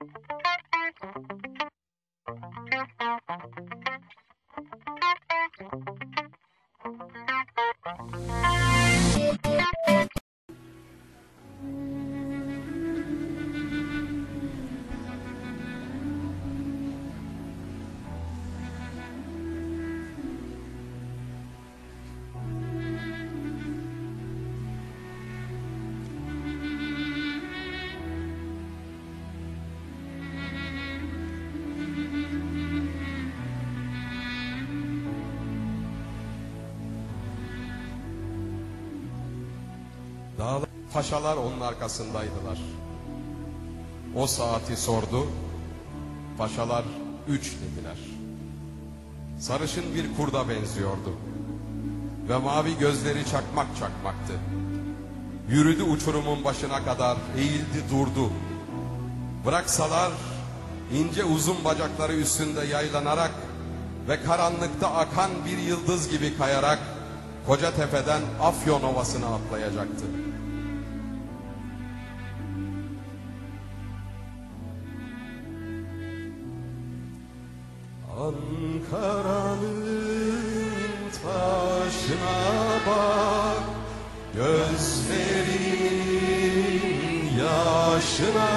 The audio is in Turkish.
Thank you. Dağlar, paşalar onun arkasındaydılar. O saati sordu, paşalar üç dediler. Sarışın bir kurda benziyordu. Ve mavi gözleri çakmak çakmaktı. Yürüdü uçurumun başına kadar, eğildi durdu. Bıraksalar ince uzun bacakları üstünde yaylanarak ve karanlıkta akan bir yıldız gibi kayarak koca tepeden Afyon Ovası'na atlayacaktı. Ankara'nın taşına bak Gözlerin yaşına